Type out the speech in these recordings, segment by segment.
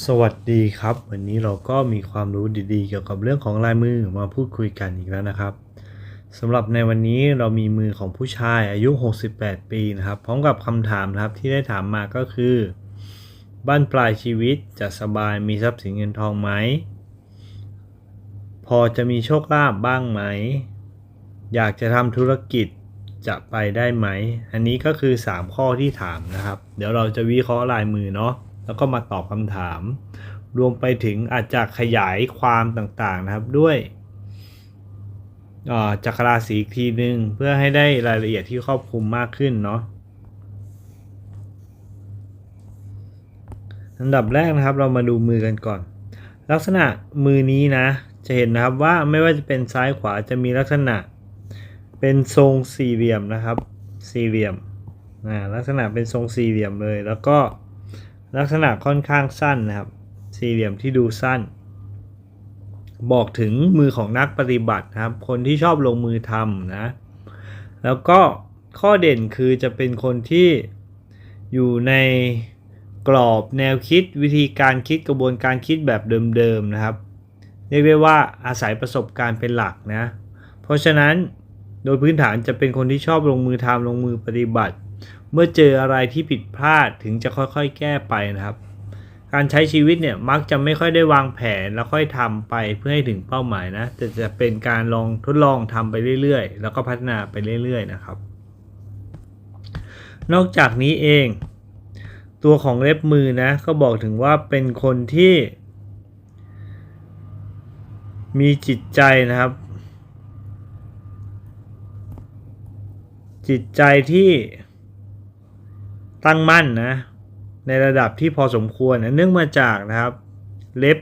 สวัสดีครับ วันนี้เราก็มีความรู้ดีๆ เกี่ยวกับเรื่องของลายมือมาพูดคุยกันอีกแล้วนะครับสำหรับในวันนี้เรามีมือของผู้ชายอายุ 68 ปีนะครับ พร้อมกับคำถามนะครับที่ได้ถามมาก็คือ บ้านปลายชีวิตจะสบายมีทรัพย์สินเงินทองไหม พอจะมีโชคลาภบ้างไหม อยากจะทำธุรกิจจะไปได้ไหม อันนี้ก็คือ 3 ข้อที่ถามนะครับ เดี๋ยวเราจะวิเคราะห์ลายมือเนาะ แล้วก็มาตอบคำถาม รวมไปถึงอาจจะขยายความต่างๆนะครับด้วยจักรราศีอีกทีหนึ่งเพื่อให้ได้รายละเอียดที่ครอบคลุมมากขึ้นเนาะอันดับแรกนะครับเรามาดูมือกันก่อน ลักษณะมือนี้นะ จะเห็นนะครับว่าไม่ว่าจะเป็นซ้ายขวาจะมีลักษณะ เป็นทรงสี่เหลี่ยมนะครับ สี่เหลี่ยมลักษณะเป็นทรงสี่เหลี่ยมเลย แล้วก็ ลักษณะค่อนข้างสั้นนะครับ สี่เหลี่ยมที่ดูสั้น บอกถึงมือของนักปฏิบัตินะครับ คนที่ชอบลงมือทำนะ แล้วก็ข้อเด่นคือจะเป็นคนที่อยู่ในกรอบแนวคิดวิธีการคิดกระบวนการคิดแบบเดิมๆนะครับ เรียกได้ว่าอาศัยประสบการณ์เป็นหลักนะ เพราะฉะนั้นโดยพื้นฐานจะเป็นคนที่ชอบลงมือทำลงมือปฏิบัติ เมื่อเจออะไรที่ผิดพลาดถึงจะค่อยๆ แก้ไปนะครับ การใช้ชีวิตเนี่ยมักจะไม่ค่อยได้วางแผนแล้วค่อยทำไปเพื่อให้ถึงเป้าหมายนะแต่จะเป็นการลองทดลองทำไปเรื่อยๆ แล้วก็พัฒนาไปเรื่อยๆนะครับ นอกจากนี้เอง ตัวของเล็บมือนะก็บอกถึงว่าเป็นคนที่ มีจิตใจนะครับ จิตใจที่ ตั้งมั่นนะในระดับที่พอสมควรนะเนื่องมาจากนะครับเล็บ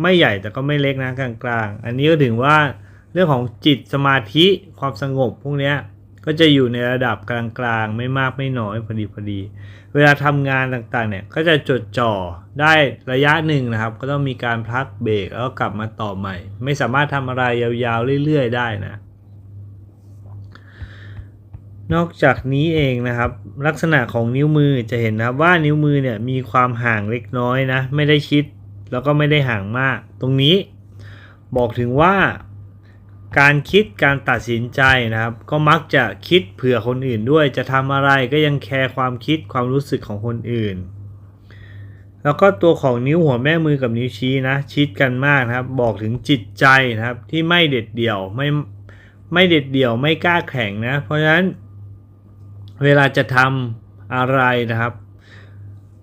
ไม่ใหญ่แต่ก็ไม่เล็กนะกลางๆ อันนี้ก็ถึงว่าเรื่องของจิตสมาธิความสงบพวกนี้ก็จะอยู่ในระดับกลางๆ ไม่มากไม่น้อยพอดีพอดี เวลาทำงานต่างๆเนี่ยก็จะจดจ่อได้ระยะหนึ่งนะครับ ก็ต้องมีการพักเบรกแล้วกลับมาต่อใหม่ ไม่สามารถทำอะไรยาวๆเรื่อยๆ ได้นะ นอกจากนี้เองนะครับ ลักษณะของนิ้วมือจะเห็นนะครับว่านิ้วมือเนี่ยมีความห่างเล็กน้อยนะ ไม่ได้ชิดแล้วก็ไม่ได้ห่างมาก ตรงนี้บอกถึงว่าการคิดการตัดสินใจนะครับ ก็มักจะคิดเผื่อคนอื่นด้วย จะทำอะไรก็ยังแคร์ความคิดความรู้สึกของคนอื่น แล้วก็ตัวของนิ้วหัวแม่มือกับนิ้วชี้นะ ชิดกันมากนะครับ บอกถึงจิตใจนะครับที่ไม่เด็ดเดี่ยวไม่ไม่เด็ดเดี่ยวไม่กล้าแข่งนะ เพราะฉะนั้น เวลาจะทำอะไรนะครับ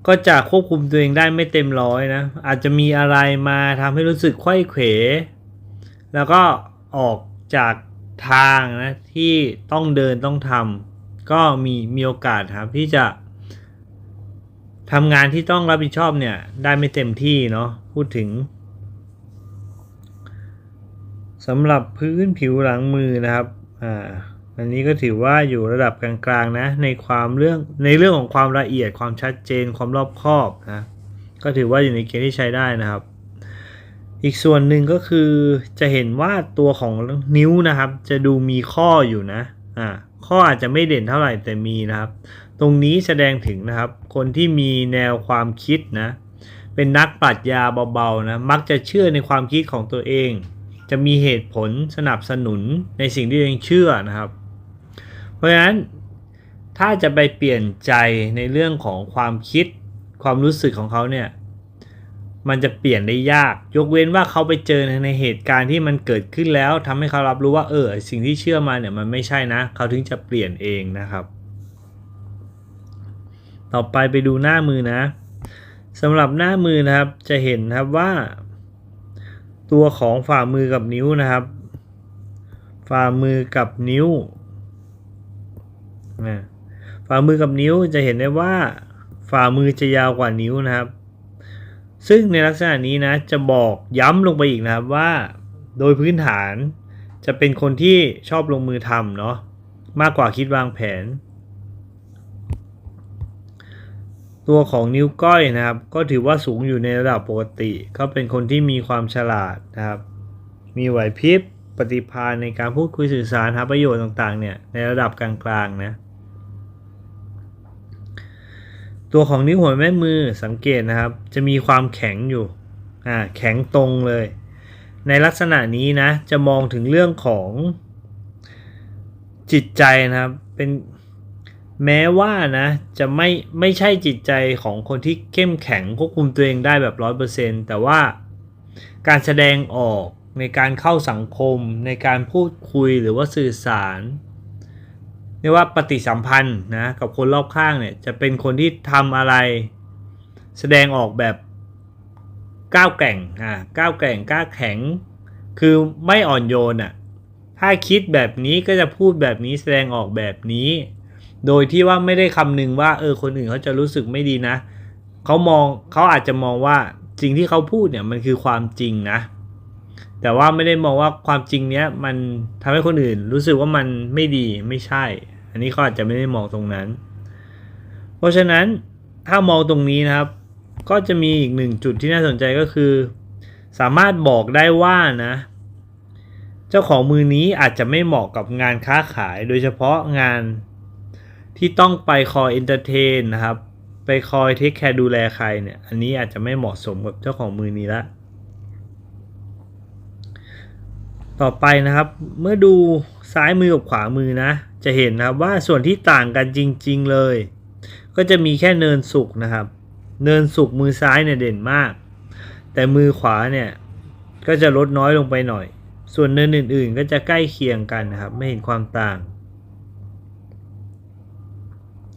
ก็จะควบคุมตัวเองได้ไม่เต็มร้อยนะ อาจจะมีอะไรมาทำให้รู้สึกไข้เขว แล้วก็ออกจากทางนะที่ต้องเดินต้องทำก็มีมีโอกาสครับที่จะทำงานที่ต้องรับผิดชอบเนี่ยได้ไม่เต็มที่เนาะพูดถึงสำหรับพื้นผิวหลังมือนะครับ อ่า อันนี้ก็ถือว่าอยู่ระดับกลางๆนะในความเรื่องในเรื่องของความละเอียดความชัดเจนความรอบคอบนะก็ถือว่าอยู่ในเกณฑ์ที่ใช้ได้นะครับ อีกส่วนหนึ่งก็คือจะเห็นว่าตัวของนิ้วนะครับ จะดูมีข้ออยู่นะอ่าข้ออาจจะไม่เด่นเท่าไหร่แต่มีนะครับ ตรงนี้แสดงถึงนะครับ คนที่มีแนวความคิดนะเป็นนักปรัชญาเบาๆนะมักจะเชื่อในความคิดของตัวเอง จะมีเหตุผลสนับสนุนในสิ่งที่ตัวเองเชื่อนะครับ เพราะฉะนั้นถ้าจะไปเปลี่ยนใจในเรื่องของความคิดความรู้สึกของเขาเนี่ยมันจะเปลี่ยนได้ยาก ยกเว้นว่าเขาไปเจอในเหตุการณ์ที่มันเกิดขึ้นแล้วทำให้เขารับรู้ว่าเออสิ่งที่เชื่อมาเนี่ยมันไม่ใช่นะ เขาถึงจะเปลี่ยนเองนะครับ ต่อไปไปดูหน้ามือนะสำหรับหน้ามือนะครับจะเห็นครับว่า ตัวของฝ่ามือกับนิ้วนะครับ ฝ่ามือกับนิ้ว นะฝ่ามือกับนิ้วจะเห็นได้ว่าฝ่ามือจะยาวกว่านิ้วนะครับ ซึ่งในลักษณะนี้นะจะบอกย้ำลงไปอีกนะครับว่า โดยพื้นฐานจะเป็นคนที่ชอบลงมือทำเนาะมากกว่าคิดวางแผน ตัวของนิ้วก้อยนะครับ ก็ถือว่าสูงอยู่ในระดับปกติเขาเป็นคนที่มีความฉลาดนะครับ มีไหวพริบปฏิภาณในการพูดคุยสื่อสารหาประโยชน์ต่างๆเนี่ยในระดับกลางๆนะ ตัวของนิ้วหัวแม่มือสังเกตนะครับ จะมีความแข็งอยู่อ่าแข็งตรงเลย ในลักษณะนี้นะ จะมองถึงเรื่องของจิตใจนะครับเป็นแม้ว่านะจะไม่ไม่ใช่จิตใจของคนที่เข้มแข็งควบคุมตัวเองได้แบบร้อยเปอร์เซ็นต์แต่ว่าการแสดงออกในการเข้าสังคม ในการพูดคุยหรือว่าสื่อสาร เรียกว่าปฏิสัมพันธ์นะกับคนรอบข้างเนี่ยจะเป็นคนที่ทำอะไร แสดงออกแบบก้าวแกร่งอ่าก้าวแกร่งก้าแข็ง คือไม่อ่อนโยนอะถ้าคิดแบบนี้ก็จะพูดแบบนี้แสดงออกแบบนี้ โดยที่ว่าไม่ได้คำนึงว่าเออคนอื่นเขาจะรู้สึกไม่ดีนะเขามองเขาอาจจะมองว่าสิ่งที่เขาพูดเนี่ยมันคือความจริงนะ แต่ว่าไม่ได้มองว่าความจริงเนี้ยมันทำให้คนอื่นรู้สึกว่ามันไม่ดีไม่ใช่ อันนี้เขาอาจจะไม่ได้มองตรงนั้น เพราะฉะนั้นถ้ามองตรงนี้นะครับ ก็จะมีอีกหนึ่งจุดที่น่าสนใจก็คือ สามารถบอกได้ว่านะ เจ้าของมือนี้อาจจะไม่เหมาะกับงานค้าขาย โดยเฉพาะงานที่ต้องไปคอยเอนเตอร์เทนนะครับ ไปคอยเทคแคร์ดูแลใครเนี่ย อันนี้อาจจะไม่เหมาะสมกับเจ้าของมือนี้ละ ต่อไปนะครับ เมื่อดูซ้ายมือกับขวามือนะ จะเห็นนะครับว่าส่วนที่ต่างกันจริง ๆเลย ก็จะมีแค่เนินสุกนะครับ เนินสุกมือซ้ายเนี่ยเด่นมาก แต่มือขวาเนี่ยก็จะลดน้อยลงไปหน่อย ส่วนเนินอื่น ๆ ก็จะใกล้เคียงกันนะครับ ไม่เห็นความต่าง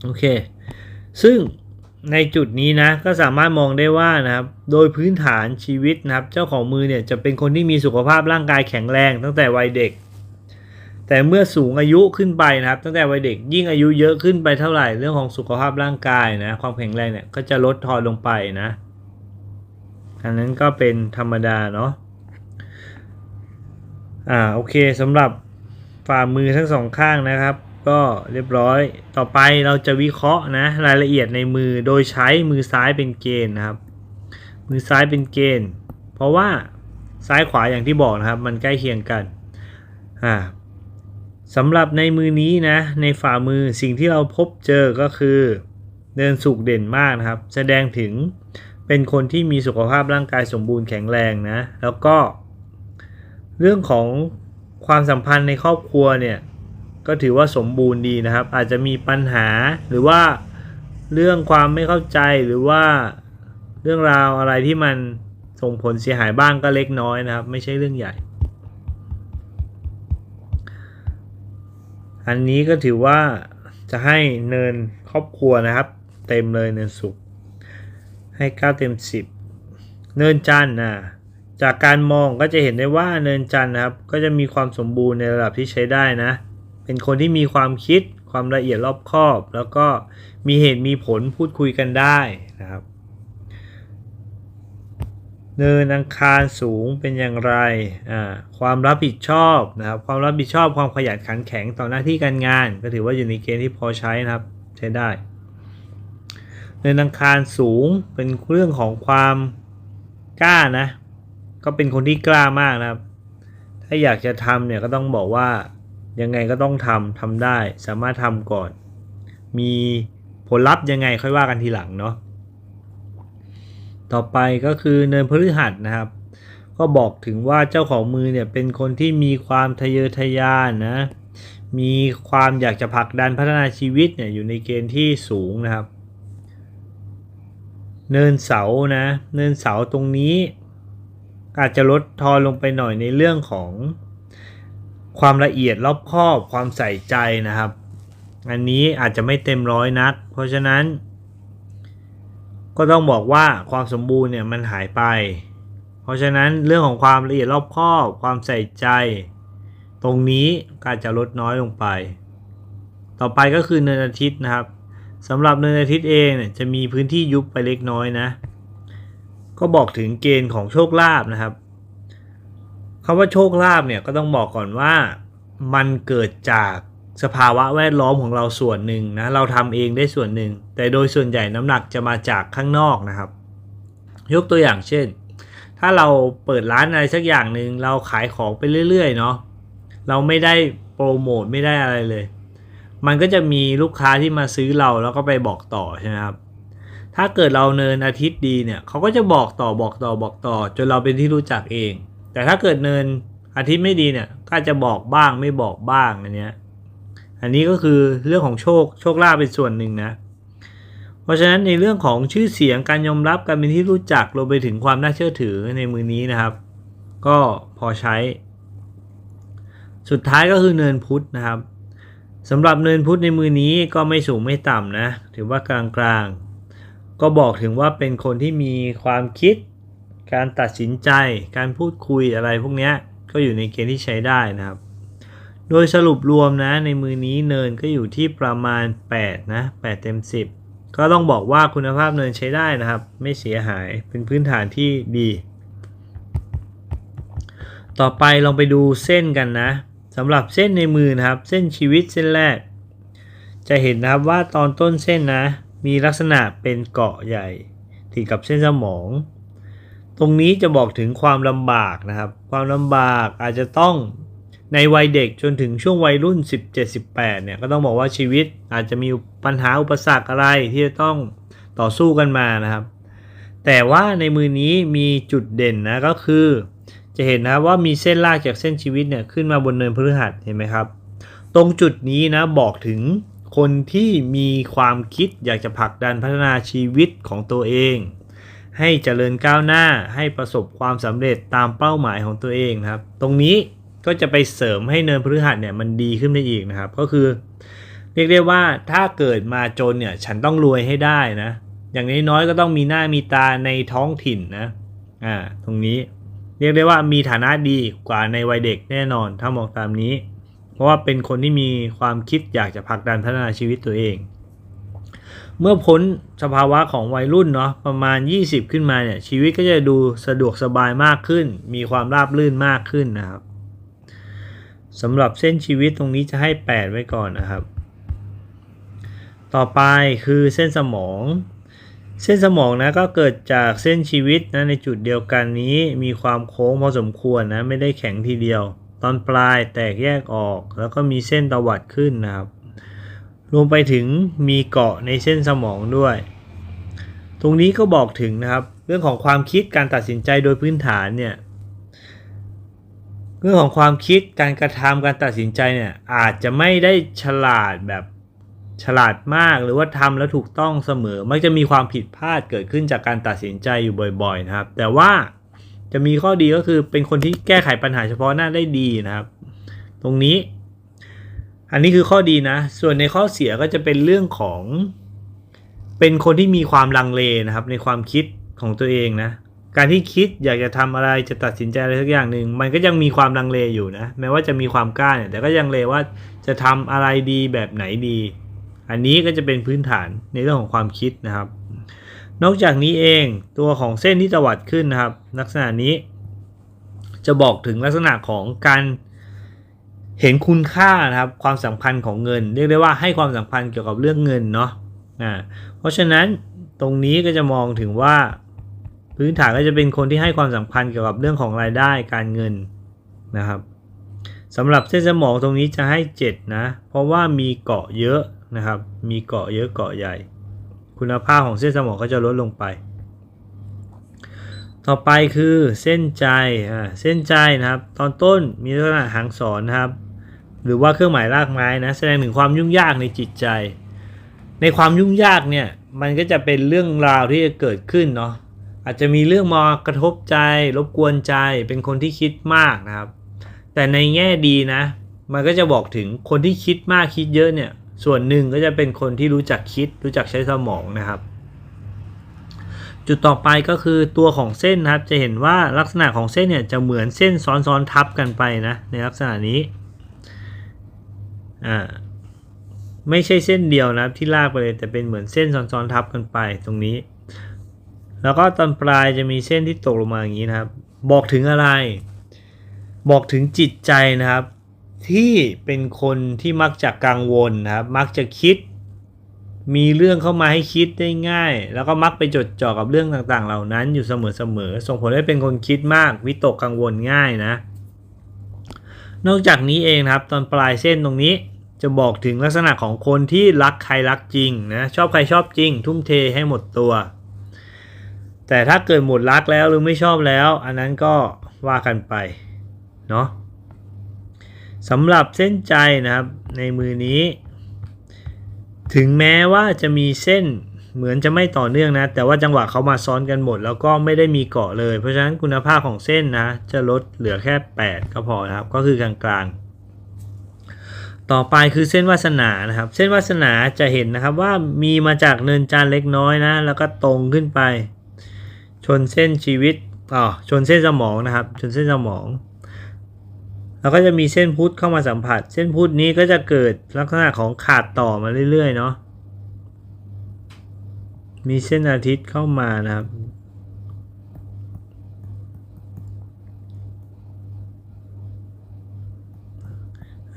โอเค ซึ่ง ในจุดนี้นะก็สามารถมองได้ว่านะครับโดยพื้นฐานชีวิตนะครับเจ้าของมือเนี่ยจะเป็นคนที่มีสุขภาพร่างกายแข็งแรงตั้งแต่วัยเด็ก แต่เมื่อสูงอายุขึ้นไปนะครับ ตั้งแต่วัยเด็กยิ่งอายุเยอะขึ้นไปเท่าไหร่เรื่องของสุขภาพร่างกายนะความแข็งแรงเนี่ยก็จะลดทอนลงไปนะอันนั้นก็เป็นธรรมดาเนาะอ่าโอเคสำหรับฝ่ามือทั้งสองข้างนะครับ ก็เรียบร้อย ต่อไปเราจะวิเคราะห์นะรายละเอียดในมือโดยใช้มือซ้ายเป็นเกณฑ์นะครับ มือซ้ายเป็นเกณฑ์ เพราะว่าซ้ายขวาอย่างที่บอกนะครับ มันใกล้เคียงกันอ่าสำหรับในมือนี้นะในฝ่ามือสิ่งที่เราพบเจอก็คือเดินสุกเด่นมากนะครับ แสดงถึงเป็นคนที่มีสุขภาพร่างกายสมบูรณ์แข็งแรงนะ แล้วก็ เรื่องของความสัมพันธ์ในครอบครัวเนี่ย ก็ถือว่าสมบูรณ์ดีนะครับ อาจจะมีปัญหาหรือว่าเรื่องความไม่เข้าใจหรือว่าเรื่องราวอะไรที่มันส่งผลเสียหายบ้างก็เล็กน้อยนะครับ ไม่ใช่เรื่องใหญ่ อันนี้ก็ถือว่าจะให้เนินครอบครัวนะครับ เต็มเลยเนินสุขให้ 9 เต็ม 10 เนินจันทร์นะจากการมองก็จะเห็นได้ว่าเนินจันทร์นะครับ ก็จะมีความสมบูรณ์ในระดับที่ใช้ได้นะ เป็นคนที่มีความคิดความละเอียดรอบคอบ แล้วก็มีเหตุมีผลพูดคุยกันได้นะครับ เนินอังคารสูงเป็นอย่างไรอ่าความรับผิดชอบนะครับ ความรับผิดชอบความขยันขันแข็งต่อหน้าที่การงาน ก็ถือว่าอยู่ในเกณฑ์ที่พอใช้นะครับ ใช้ได้ เนินอังคารสูงเป็นเรื่องของความกล้านะ ก็เป็นคนที่กล้ามากนะครับ ถ้าอยากจะทำเนี่ยก็ต้องบอกว่า ยังไงก็ต้องทำทำได้สามารถทำก่อน มีผลลัพธ์ยังไงค่อยว่ากันทีหลังเนาะต่อไปก็คือเนินพฤหัสนะครับ ก็บอกถึงว่าเจ้าของมือเนี่ยเป็นคนที่มีความทะเยอทะยานนะมีความอยากจะผลักดันพัฒนาชีวิตเนี่ยอยู่ในเกณฑ์ที่สูงนะครับ เนินเสานะเนินเสาตรงนี้ อาจจะลดทอนลงไปหน่อยในเรื่องของ ความละเอียดรอบคอบความใส่ใจนะครับ อันนี้อาจจะไม่เต็มร้อยนัก เพราะฉะนั้น ก็ต้องบอกว่าความสมบูรณ์เนี่ยมันหายไป เพราะฉะนั้นเรื่องของความละเอียดรอบคอบ ความใส่ใจ ตรงนี้ก็อาจจะลดน้อยลงไป ต่อไปก็คือเนินอาทิตย์นะครับสำหรับเนินอาทิตย์เองเนี่ยจะมีพื้นที่ยุบไปเล็กน้อยนะ ก็บอกถึงเกณฑ์ของโชคลาภนะครับ คำว่าโชคลาภเนี่ยก็ต้องบอกก่อนว่ามันเกิดจากสภาวะแวดล้อมของเราส่วนหนึ่งนะเราทำเองได้ส่วนหนึ่ง แต่โดยส่วนใหญ่น้ำหนักจะมาจากข้างนอกนะครับ ยกตัวอย่างเช่น ถ้าเราเปิดร้านอะไรสักอย่างหนึ่งเราขายของไปเรื่อยๆเนาะเราไม่ได้โปรโมทไม่ได้อะไรเลย มันก็จะมีลูกค้าที่มาซื้อเราแล้วก็ไปบอกต่อใช่ไหมครับถ้าเกิดเราเนินอาทิตย์ดีเนี่ยเขาก็จะบอกต่อบอกต่อบอกต่อ จนเราเป็นที่รู้จักเอง แต่ถ้าเกิดเนินอาทิตย์ไม่ดีเนี่ยก็จะบอกบ้างไม่บอกบ้างอันเนี้ยอันนี้ก็คือเรื่องของโชคโชคลาภเป็นส่วนหนึ่งนะ เพราะฉะนั้นในเรื่องของชื่อเสียงการยอมรับการเป็นที่รู้จักรวมไปถึงความน่าเชื่อถือในมือนี้นะครับ ก็พอใช้ สุดท้ายก็คือเนินพุทธนะครับสำหรับเนินพุทธในมือนี้ก็ไม่สูงไม่ต่ำนะ ถือว่ากลางๆก็บอกถึงว่าเป็นคนที่มีความคิด การตัดสินใจ การพูดคุยอะไรพวกนี้ก็อยู่ในเกณฑ์ที่ใช้ได้นะครับ โดยสรุปรวมนะในมือนี้เนินก็อยู่ที่ประมาณ8นะ8เต็ม 10 ก็ต้องบอกว่าคุณภาพเนินใช้ได้นะครับ ไม่เสียหายเป็นพื้นฐานที่ดี ต่อไปลองไปดูเส้นกันนะสำหรับเส้นในมือนะครับ เส้นชีวิตเส้นแรก จะเห็นนะครับว่าตอนต้นเส้นนะ มีลักษณะเป็นเกาะใหญ่ติดกับเส้นสมอง ตรงนี้จะบอกถึงความลำบากนะครับ ความลำบากอาจจะต้องในวัยเด็กจนถึงช่วงวัยรุ่น 17-18เนี่ยก็ต้องบอกว่าชีวิตอาจจะมีปัญหาอุปสรรคอะไรที่จะต้องต่อสู้กันมานะครับ แต่ว่าในมือนี้มีจุดเด่นนะก็คือ จะเห็นนะว่ามีเส้นลากจากเส้นชีวิตเนี่ยขึ้นมาบนเนินพฤหัสเห็นไหมครับ ตรงจุดนี้นะบอกถึงคนที่มีความคิดอยากจะผลักดันพัฒนาชีวิตของตัวเอง ให้เจริญก้าวหน้าให้ประสบความสำเร็จตามเป้าหมายของตัวเองครับ ตรงนี้ก็จะไปเสริมให้เนินพฤหัสเนี่ยมันดีขึ้นได้อีกนะครับ ก็คือ เรียกได้ว่าถ้าเกิดมาจนเนี่ยฉันต้องรวยให้ได้นะ อย่างน้อยๆก็ต้องมีหน้ามีตาในท้องถิ่นนะอ่าตรงนี้เรียกได้ว่ามีฐานะดีกว่าในวัยเด็กแน่นอนถ้ามองตามนี้ เพราะว่าเป็นคนที่มีความคิดอยากจะผลักดันพัฒนาชีวิตตัวเอง เมื่อพ้นสภาวะของวัยรุ่นเนาะประมาณ 20 ขึ้นมาเนี่ยชีวิตก็จะดูสะดวกสบายมากขึ้น มีความราบรื่นมากขึ้นนะครับสำหรับเส้นชีวิตตรงนี้จะให้ 8 ไว้ก่อนนะครับ ต่อไปคือเส้นสมอง เส้นสมองนะก็เกิดจากเส้นชีวิตนะในจุดเดียวกันนี้มีความโค้งพอสมควรนะไม่ได้แข็งทีเดียว ตอนปลายแตกแยกออก แล้วก็มีเส้นตวัดขึ้นนะครับ รวมไปถึงมีเกาะในเส้นสมองด้วย ตรงนี้ก็บอกถึงนะครับ เรื่องของความคิดการตัดสินใจโดยพื้นฐานเนี่ยเรื่องของความคิดการกระทำการตัดสินใจเนี่ยอาจจะไม่ได้ฉลาดแบบฉลาดมากหรือว่าทำแล้วถูกต้องเสมอ มักจะมีความผิดพลาดเกิดขึ้นจากการตัดสินใจอยู่บ่อย ๆ นะครับ แต่ว่าจะมีข้อดีก็คือเป็นคนที่แก้ไขปัญหาเฉพาะหน้าได้ดีนะครับ ตรงนี้ อันนี้คือข้อดีนะ ส่วนในข้อเสียก็จะเป็นเรื่องของ เป็นคนที่มีความลังเลนะครับ ในความคิดของตัวเองนะ การที่คิดอยากจะทำอะไรจะตัดสินใจอะไรสักอย่างหนึ่งมันก็ยังมีความลังเลอยู่นะ แม้ว่าจะมีความกล้าเนี่ยแต่ก็ยังเลว่าจะทำอะไรดีแบบไหนดี อันนี้ก็จะเป็นพื้นฐานในเรื่องของความคิดนะครับ นอกจากนี้เองตัวของเส้นที่ตวัดขึ้นนะครับ ลักษณะนี้จะบอกถึงลักษณะของการ เห็นคุณค่านะครับความสำคัญของเงิน เรียกได้ว่าให้ความสำคัญเกี่ยวกับเรื่องเงินเนาะอ่าเพราะฉะนั้นตรงนี้ก็จะมองถึงว่า พื้นฐานก็จะเป็นคนที่ให้ความสำคัญเกี่ยวกับเรื่องของรายได้การเงินนะครับสำหรับเส้นสมองตรงนี้จะให้ 7 นะ เพราะว่ามีเกาะเยอะนะครับ มีเกาะเยอะเกาะใหญ่ คุณภาพของเส้นสมองก็จะลดลงไป ต่อไปคือเส้นใจอ่าเส้นใจนะครับ ตอนต้นมีลักษณะหางสอนนะครับ หรือว่าเครื่องหมายรากไม้นะแสดงถึงความยุ่งยากในจิตใจ ในความยุ่งยากเนี่ยมันก็จะเป็นเรื่องราวที่จะเกิดขึ้นเนาะอาจจะมีเรื่องมากระทบใจรบกวนใจเป็นคนที่คิดมากนะครับ แต่ในแง่ดีนะ มันก็จะบอกถึงคนที่คิดมากคิดเยอะเนี่ย ส่วนหนึ่งก็จะเป็นคนที่รู้จักคิด รู้จักใช้สมองนะครับ จุดต่อไปก็คือตัวของเส้นนะครับ จะเห็นว่าลักษณะของเส้นเนี่ยจะเหมือนเส้นซ้อนๆทับกันไปนะในลักษณะนี้ อ่าไม่ใช่เส้นเดียวนะครับที่ลากไปเลยแต่เป็นเหมือนเส้นซ้อนๆทับกันไปตรงนี้ แล้วก็ตอนปลายจะมีเส้นที่ตกลงมาอย่างนี้นะครับ บอกถึงอะไร บอกถึงจิตใจนะครับ ที่เป็นคนที่มักจะกังวลนะครับ มักจะคิด มีเรื่องเข้ามาให้คิดได้ง่าย แล้วก็มักไปจดจ่อกับเรื่องต่างๆ เหล่านั้นอยู่เสมอๆส่งผลให้เป็นคนคิดมาก วิตกกังวลง่ายนะ นอกจากนี้เองนะครับ ตอนปลายเส้นตรงนี้ จะบอกถึงลักษณะของคนที่รักใครรักจริงนะชอบใครชอบจริง ทุ่มเทให้หมดตัว แต่ถ้าเกิดหมดรักแล้วหรือไม่ชอบแล้ว อันนั้นก็ว่ากันไปเนาะสำหรับเส้นใจนะครับในมือนี้ ถึงแม้ว่าจะมีเส้นเหมือนจะไม่ต่อเนื่องนะ แต่ว่าจังหวะเขามาซ้อนกันหมด แล้วก็ไม่ได้มีเกาะเลย เพราะฉะนั้นคุณภาพของเส้นนะ จะลดเหลือแค่ 8 ก็พอนะครับ ก็คือกลางๆ ต่อไปคือเส้นวาสนานะครับ เส้นวาสนาจะเห็นนะครับว่ามีมาจากเนินจานเล็กน้อยนะ แล้วก็ตรงขึ้นไป ชนเส้นชีวิตอ๋อชนเส้นสมองนะครับ ชนเส้นสมอง แล้วก็จะมีเส้นพุทธเข้ามาสัมผัส เส้นพุทธนี้ก็จะเกิดลักษณะของขาดต่อมาเรื่อยๆเนาะมีเส้นอาทิตย์เข้ามานะครับ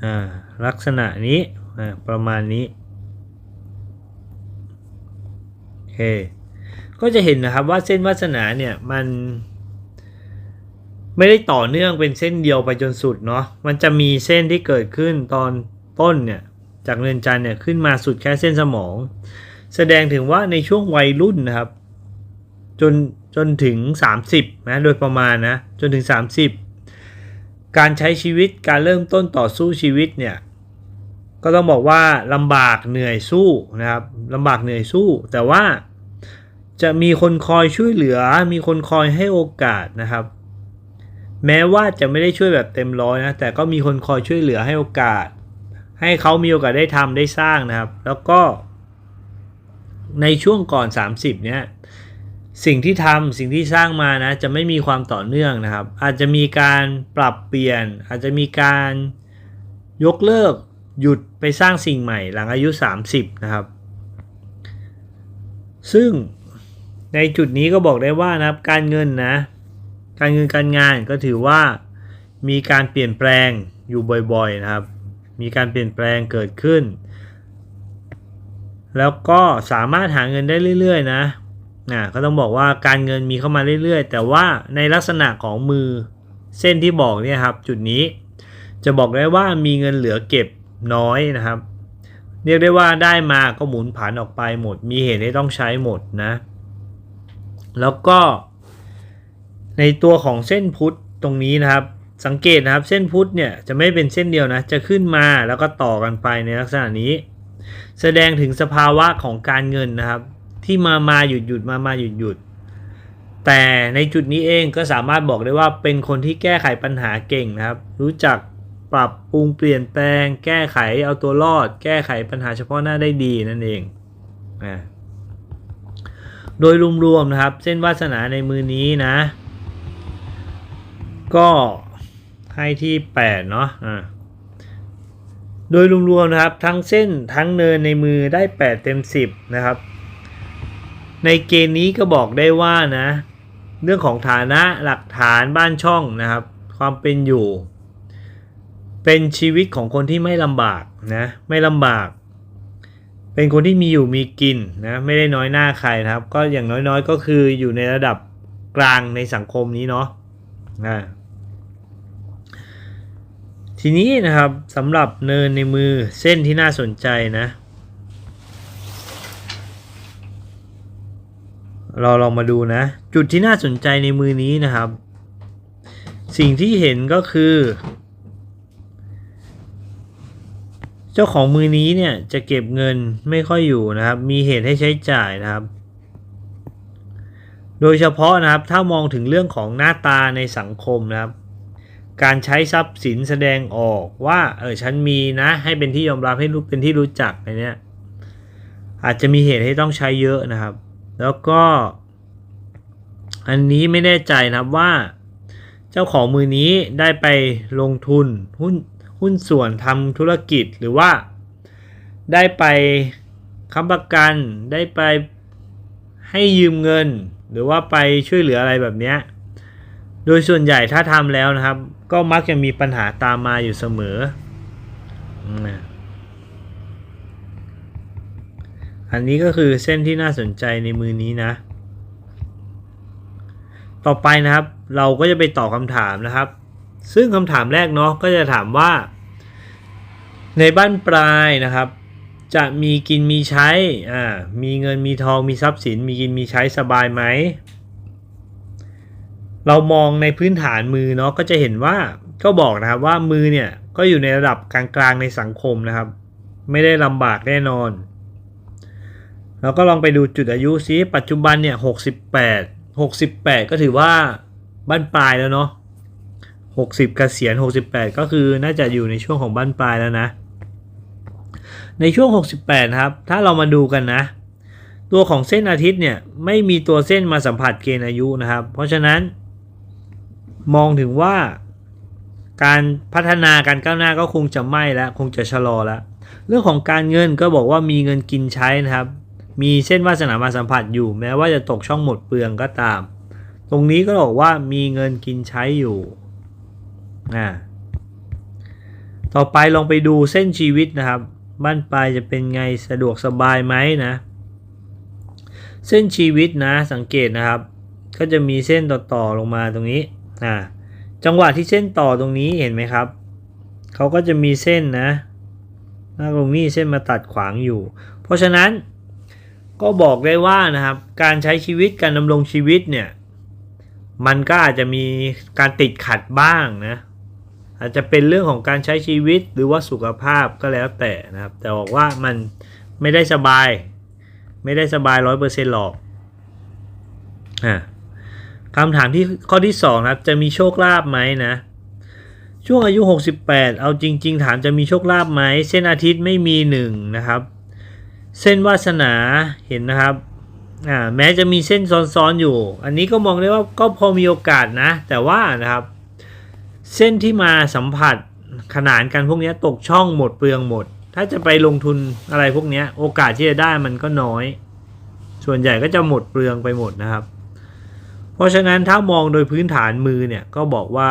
อ่า ลักษณะนี้ประมาณนี้โอเคก็จะเห็นนะครับว่าเส้นวาสนาเนี่ยมัน ไม่ได้ต่อเนื่องเป็นเส้นเดียวไปจนสุดเนาะมันจะมีเส้นที่เกิดขึ้นตอนต้นเนี่ยจากเนินจันเนี่ยขึ้นมาสุดแค่เส้นสมอง แสดงถึงว่าในช่วงวัยรุ่นนะครับจนจนถึง 30นะโดยประมาณนะจนถึง 30 การใช้ชีวิตการเริ่มต้นต่อสู้ชีวิตเนี่ย ก็ต้องบอกว่าลำบากเหนื่อยสู้นะครับลำบากเหนื่อยสู้ แต่ว่าจะมีคนคอยช่วยเหลือ มีคนคอยให้โอกาสนะครับ แม้ว่าจะไม่ได้ช่วยแบบเต็มร้อยนะแต่ก็มีคนคอยช่วยเหลือให้โอกาส ให้เขามีโอกาสได้ทำได้สร้างนะครับ แล้วก็ ในช่วงก่อน 30 เนี่ยสิ่งที่ทำสิ่งที่สร้างมานะจะไม่มีความต่อเนื่องนะครับ อาจจะมีการปรับเปลี่ยน อาจจะมีการยกเลิก หยุดไปสร้างสิ่งใหม่หลังอายุ 30 นะครับ ซึ่งในจุดนี้ก็บอกได้ว่านะครับการเงินนะ การเงินการงานก็ถือว่ามีการเปลี่ยนแปลงอยู่บ่อยๆนะครับ มีการเปลี่ยนแปลงเกิดขึ้น แล้วก็สามารถหาเงินได้เรื่อยๆนะนะก็ต้องบอกว่าการเงินมีเข้ามาเรื่อยๆ แต่ว่าในลักษณะของมือเส้นที่บอกเนี่ยครับจุดนี้จะบอกได้ว่ามีเงินเหลือเก็บ น้อยนะครับ เรียกได้ว่าได้มาก็หมุนผันออกไปหมด มีเหตุให้ต้องใช้หมดนะ แล้วก็ในตัวของเส้นพุทธตรงนี้นะครับ สังเกตนะครับเส้นพุทธเนี่ยจะไม่เป็นเส้นเดียวนะ จะขึ้นมาแล้วก็ต่อกันไปในลักษณะนี้ แสดงถึงสภาวะของการเงินนะครับ ที่มามาหยุดหยุดมามาหยุดหยุดแต่ในจุดนี้เองก็สามารถบอกได้ว่าเป็นคนที่แก้ไขปัญหาเก่งนะครับ รู้จัก ปรับปรุงเปลี่ยนแปลง แก้ไขเอาตัวรอด แก้ไขปัญหาเฉพาะหน้าได้ดีนั่นเองอ่าโดยรวมๆนะครับ เส้นวาสนาในมือนี้นะ ก็ให้ที่ 8 เนาะอ่าโดยรวมๆนะครับ ทั้งเส้นทั้งเนินในมือได้ 8 เต็ม 10 นะครับ ในเกณฑ์นี้ก็บอกได้ว่านะ เรื่องของฐานะหลักฐานบ้านช่องนะครับ ความเป็นอยู่ เป็นชีวิตของคนที่ไม่ลำบากนะไม่ลำบาก เป็นคนที่มีอยู่มีกินนะไม่ได้น้อยหน้าใครนะครับ ก็อย่างน้อยๆก็คืออยู่ในระดับกลางในสังคมนี้เนาะอ่าทีนี้นะครับสำหรับเนินในมือเส้นที่น่าสนใจนะ เราลองมาดูนะ จุดที่น่าสนใจในมือนี้นะครับ สิ่งที่เห็นก็คือ เจ้าของมือนี้เนี่ยจะเก็บเงินไม่ค่อยอยู่นะครับ มีเหตุให้ใช้จ่ายนะครับ โดยเฉพาะนะครับถ้ามองถึงเรื่องของหน้าตาในสังคมนะครับ การใช้ทรัพย์สินแสดงออกว่าเออฉันมีนะให้เป็นที่ยอมรับให้รู้เป็นที่รู้จักอะไรเนี้ยอาจจะมีเหตุให้ต้องใช้เยอะนะครับ แล้วก็ อันนี้ไม่แน่ใจนะครับว่า เจ้าของมือนี้ได้ไปลงทุนหุ้น หุ้นส่วนทำธุรกิจหรือว่า ได้ไปค้ำประกัน ได้ไปให้ยืมเงิน หรือว่าไปช่วยเหลืออะไรแบบนี้โดยส่วนใหญ่ถ้าทำแล้วนะครับ ก็มักจะมีปัญหาตามมาอยู่เสมอ อันนี้ก็คือเส้นที่น่าสนใจในมือนี้นะ ต่อไปนะครับ เราก็จะไปตอบคำถามนะครับ ซึ่งคำถามแรกเนาะก็จะถามว่า ในบ้านปลายนะครับ จะมีกินมีใช้อ่ามีเงินมีทองมีทรัพย์สิน มีกินมีใช้สบายไหมเรามองในพื้นฐานมือเนาะก็จะเห็นว่าก็บอกนะครับว่ามือเนี่ยก็อยู่ในระดับกลางๆในสังคมนะครับ ไม่ได้ลำบากแน่นอนเราก็ลองไปดูจุดอายุซิปัจจุบันเนี่ยหกสิบแปดหกสิบแปดก็ถือว่าบ้านปลายแล้วเนาะ หกสิบเกษียณหกสิบแปดก็คือน่าจะอยู่ในช่วงของบ้านปลายแล้วนะ ในช่วง 68 ครับ ถ้าเรามาดูกันนะ ตัวของเส้นอาทิตย์เนี่ยไม่มีตัวเส้นมาสัมผัสเกณฑ์อายุนะครับ เพราะฉะนั้น มองถึงว่าการพัฒนาการก้าวหน้าก็คงจะไม่แล้วคงจะชะลอแล้วเรื่องของการเงินก็บอกว่ามีเงินกินใช้นะครับ มีเส้นวาสนามาสัมผัสอยู่ แม้ว่าจะตกช่องหมดเปลืองก็ตาม ตรงนี้ก็บอกว่ามีเงินกินใช้อยู่ อ่าต่อไปลองไปดูเส้นชีวิตนะครับ บ้านปลายจะเป็นไงสะดวกสบายไหมนะ เส้นชีวิตนะสังเกตนะครับ ก็จะมีเส้นต่อๆลงมาตรงนี้อ่าจังหวะที่เส้นต่อตรงนี้เห็นไหมครับเขาก็จะมีเส้นนะหน้าตรงนี้เส้นมาตัดขวางอยู่ เพราะฉะนั้นก็บอกได้ว่านะครับ การใช้ชีวิตการดำรงชีวิตเนี่ย มันก็อาจจะมีการติดขัดบ้างนะ อาจจะเป็นเรื่องของการใช้ชีวิตหรือว่าสุขภาพก็แล้วแต่นะครับ แต่บอกว่ามันไม่ได้สบาย ไม่ได้สบายร้อยเปอร์เซ็นต์หรอกอ่าคำถามที่ข้อที่สองครับจะมีโชคลาภไหมนะ ช่วงอายุ 68 เอาจริง ๆ ถามจะมีโชคลาภไหมเส้นอาทิตย์ไม่มีหนึ่งนะครับ เส้นวาสนาเห็นนะครับอ่าแม้จะมีเส้นซ้อนๆอยู่ อันนี้ก็มองได้ว่าก็พอมีโอกาสนะ แต่ว่านะครับ เส้นที่มาสัมผัสขนานกันพวกนี้ตกช่องหมดเปลืองหมด ถ้าจะไปลงทุนอะไรพวกนี้โอกาสที่จะได้มันก็น้อย ส่วนใหญ่ก็จะหมดเปลืองไปหมดนะครับ เพราะฉะนั้นถ้ามองโดยพื้นฐานมือเนี่ยก็บอกว่า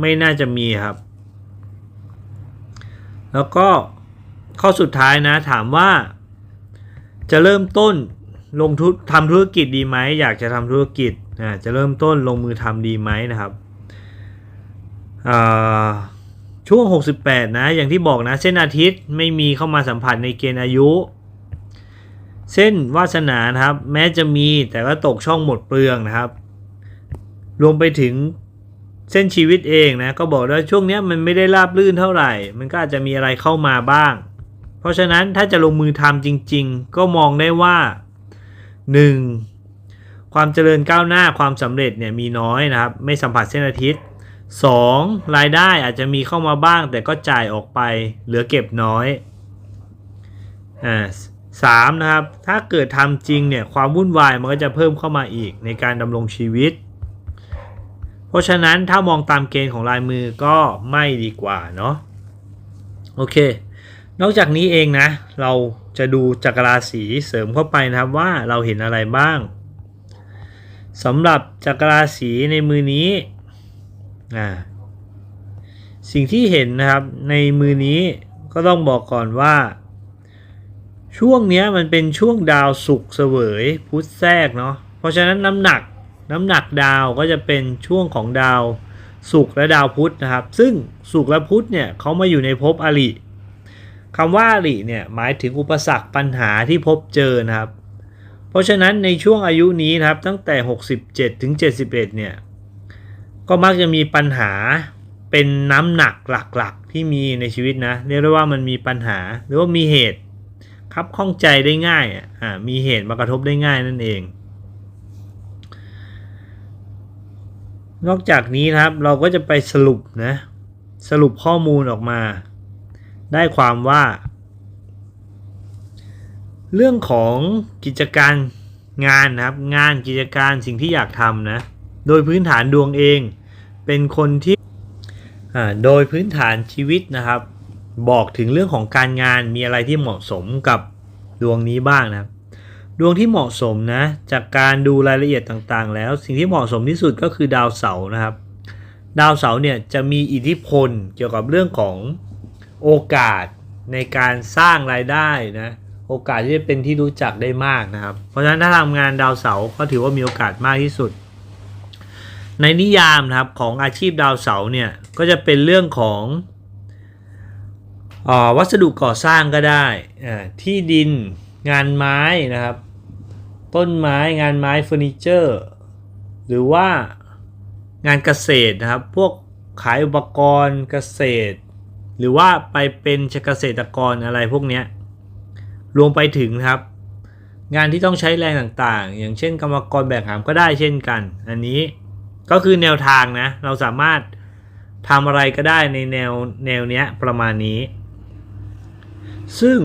ไม่น่าจะมีครับ แล้วก็ข้อสุดท้ายนะถามว่า จะเริ่มต้นลงทุนทำธุรกิจดีไหมอยากจะทำธุรกิจอ่าจะเริ่มต้นลงมือทำดีไหมนะครับ ช่วง 68 นะ อย่างที่บอกนะ เส้นอาทิตย์ไม่มีเข้ามาสัมผัสในเกณฑ์อายุ เส้นวาสนานะครับ แม้จะมีแต่ก็ตกช่องหมดเปลืองนะครับ รวมไปถึงเส้นชีวิตเองนะ ก็บอกว่าช่วงนี้มันไม่ได้ราบรื่นเท่าไหร่ มันก็อาจจะมีอะไรเข้ามาบ้าง เพราะฉะนั้นถ้าจะลงมือทำจริง ๆ ก็มองได้ว่า 1. ความเจริญก้าวหน้าความสำเร็จเนี่ยมีน้อยนะครับ ไม่สัมผัสเส้นอาทิตย์ 2. รายได้อาจจะมีเข้ามาบ้าง แต่ก็จ่ายออกไป เหลือเก็บน้อยอ่าสามนะครับ ถ้าเกิดทำจริงเนี่ยความวุ่นวายมันก็จะเพิ่มเข้ามาอีกในการดำรงชีวิต เพราะฉะนั้นถ้ามองตามเกณฑ์ของลายมือก็ไม่ดีกว่าเนาะโอเค นอกจากนี้เองนะ เราจะดูจักรราศีเสริมเข้าไปนะครับว่าเราเห็นอะไรบ้างสำหรับจักรราศีในมือนี้ อ่าสิ่งที่เห็นนะครับในมือนี้ก็ต้องบอกก่อนว่า ช่วงนี้มันเป็นช่วงดาวศุกเสวยพุธแทรกเนาะเพราะฉะนั้นน้ำหนักน้ำหนักดาวก็จะเป็นช่วงของดาวศุกและดาวพุธนะครับ ซึ่งศุกและพุธเนี่ยเขามาอยู่ในภพอริคำว่าอริเนี่ยหมายถึงอุปสรรคปัญหาที่พบเจอนะครับ เพราะฉะนั้นในช่วงอายุนี้นะครับตั้งแต่ 67ถึง71เนี่ย ก็มักจะมีปัญหาเป็นน้ำหนักหลักๆ ที่มีในชีวิตนะเรียกได้ว่ามันมีปัญหาหรือว่ามีเหตุคับข้องใจได้ง่ายอ่ามีเหตุมากระทบได้ง่ายนั่นเอง นอกจากนี้นะครับเราก็จะไปสรุปนะสรุปข้อมูลออกมา ได้ความว่า เรื่องของกิจการงานนะครับ งานกิจการสิ่งที่อยากทำนะ โดยพื้นฐานดวงเอง เป็นคนที่โดยพื้นฐานชีวิตนะครับ บอกถึงเรื่องของการงานมีอะไรที่เหมาะสมกับดวงนี้บ้างนะครับดวงที่เหมาะสมนะจากการดูรายละเอียดต่างๆ แล้ว สิ่งที่เหมาะสมที่สุดก็คือดาวเสาร์นะครับ ดาวเสาร์เนี่ยจะมีอิทธิพลเกี่ยวกับเรื่องของโอกาสในการสร้างรายได้นะโอกาสที่จะเป็นที่รู้จักได้มากนะครับ เพราะฉะนั้นถ้าทำงานดาวเสาร์ก็ถือว่ามีโอกาสมากที่สุด ในนิยามนะครับของอาชีพดาวเสาเนี่ยก็จะเป็นเรื่องของอวัสดุก่อสร้างก็ได้ที่ดินงานไม้นะครับ ต้นไม้งานไม้เฟอร์นิเจอร์หรือว่างานเกษตรนะครับ พวกขายอุปกรณ์เกษตร หรือว่าไปเป็นเกษตรกรอะไรพวกนี้รวมไปถึงครับ งานที่ต้องใช้แรงต่างๆ อย่างเช่นกรรมกรแบกหามก็ได้เช่นกัน อันนี้ ก็คือแนวทางนะ เราสามารถทำอะไรก็ได้ในแนวแนวเนี้ยประมาณนี้ ซึ่ง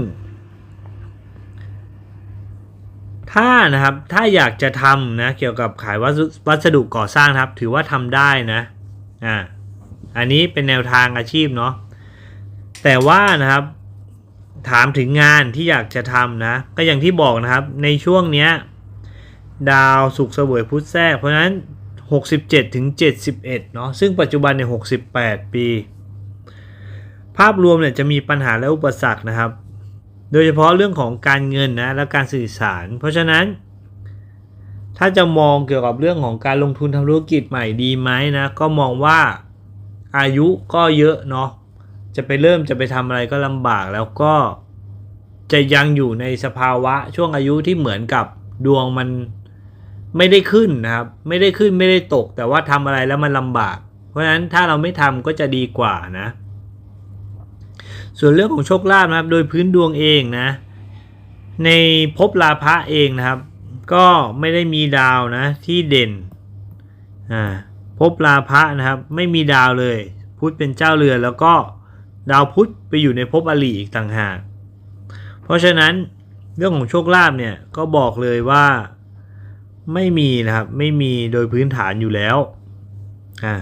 ถ้านะครับถ้าอยากจะทำนะเกี่ยวกับขายวัสดุวัสดุก่อสร้างครับ ถือว่าทำได้นะอ่าอันนี้เป็นแนวทางอาชีพเนาะแต่ว่านะครับถามถึงงานที่อยากจะทำนะ ก็อย่างที่บอกนะครับในช่วงเนี้ยดาวสุกเสวยพุธแทรกเพราะฉะนั้น 67ถึง71เนาะซึ่งปัจจุบันเนี่ย68 ปี ภาพรวมเนี่ยจะมีปัญหาและอุปสรรคนะครับ โดยเฉพาะเรื่องของการเงินนะและการสื่อสาร เพราะฉะนั้น ถ้าจะมองเกี่ยวกับเรื่องของการลงทุนทำธุรกิจใหม่ดีไหมนะก็มองว่าอายุก็เยอะเนาะจะไปเริ่มจะไปทำอะไรก็ลำบากแล้วก็จะยังอยู่ในสภาวะช่วงอายุที่เหมือนกับดวงมัน ไม่ได้ขึ้นนะครับ ไม่ได้ขึ้นไม่ได้ตก แต่ว่าทำอะไรแล้วมันลำบาก เพราะฉะนั้นถ้าเราไม่ทำก็จะดีกว่านะ ส่วนเรื่องของโชคลาภนะครับ โดยพื้นดวงเองนะ ในภพลาภะเองนะครับ ก็ไม่ได้มีดาวนะที่เด่นอ่าภพลาภะนะครับ ไม่มีดาวเลย พุธเป็นเจ้าเรือนแล้วก็ดาวพุธไปอยู่ในภพอริอีกต่างหาก เพราะฉะนั้นเรื่องของโชคลาภเนี่ยก็บอกเลยว่า ไม่มีนะครับ ไม่มีโดยพื้นฐานอยู่แล้วอ่า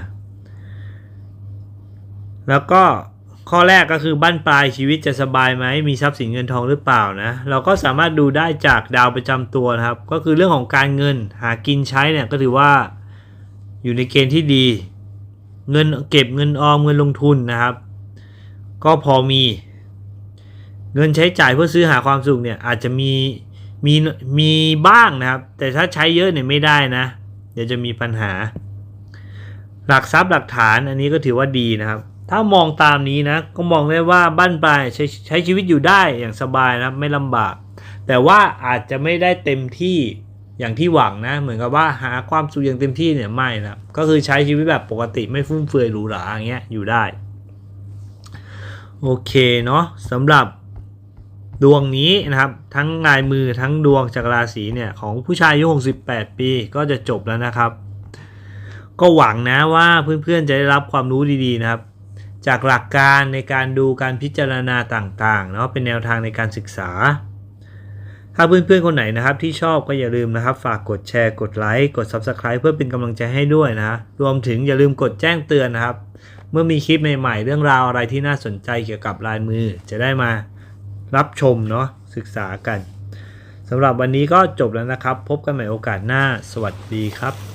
แล้วก็ข้อแรกก็คือบ้านปลายชีวิตจะสบายไหมมีทรัพย์สินเงินทองหรือเปล่านะ เราก็สามารถดูได้จากดาวประจำตัวนะครับ ก็คือเรื่องของการเงินหากินใช้เนี่ยก็ถือว่าอยู่ในเกณฑ์ที่ดี เงินเก็บเงินออมเงินลงทุนนะครับ ก็พอมี เงินใช้จ่ายเพื่อซื้อหาความสุขเนี่ยอาจจะมี มีมีบ้างนะครับ แต่ถ้าใช้เยอะเนี่ยไม่ได้นะ เดี๋ยวจะมีปัญหา หลักทรัพย์หลักฐานอันนี้ก็ถือว่าดีนะครับ ถ้ามองตามนี้นะ ก็มองได้ว่าบ้านปลายใช้ใช้ชีวิตอยู่ได้อย่างสบายนะครับไม่ลำบาก แต่ว่าอาจจะไม่ได้เต็มที่อย่างที่หวังนะ เหมือนกับว่าหาความสุขอย่างเต็มที่เนี่ยไม่นะก็คือใช้ชีวิตแบบปกติไม่ฟุ่มเฟือยหรูหราอย่างเงี้ยอยู่ได้ โอเคเนาะสำหรับ ดวงนี้นะครับ ทั้งลายมือทั้งดวงจากราศีเนี่ย ของผู้ชายอายุ68 ปีก็จะจบแล้วนะครับ ก็หวังนะว่าเพื่อนๆจะได้รับความรู้ดีๆนะครับ จากหลักการในการดูการพิจารณาต่างๆเนาะเป็นแนวทางในการศึกษา ถ้าเพื่อนๆคนไหนนะครับที่ชอบก็อย่าลืมนะครับ ฝากกดแชร์กดไลค์กด Subscribe เพื่อเป็นกำลังใจให้ด้วยนะรวมถึงอย่าลืมกดแจ้งเตือนนะครับ เมื่อมีคลิปใหม่ๆ เรื่องราวอะไรที่น่าสนใจเกี่ยวกับลายมือจะได้มา รับชมเนาะศึกษากันสำหรับวันนี้ก็จบแล้วนะครับ พบกันใหม่โอกาสหน้า สวัสดีครับ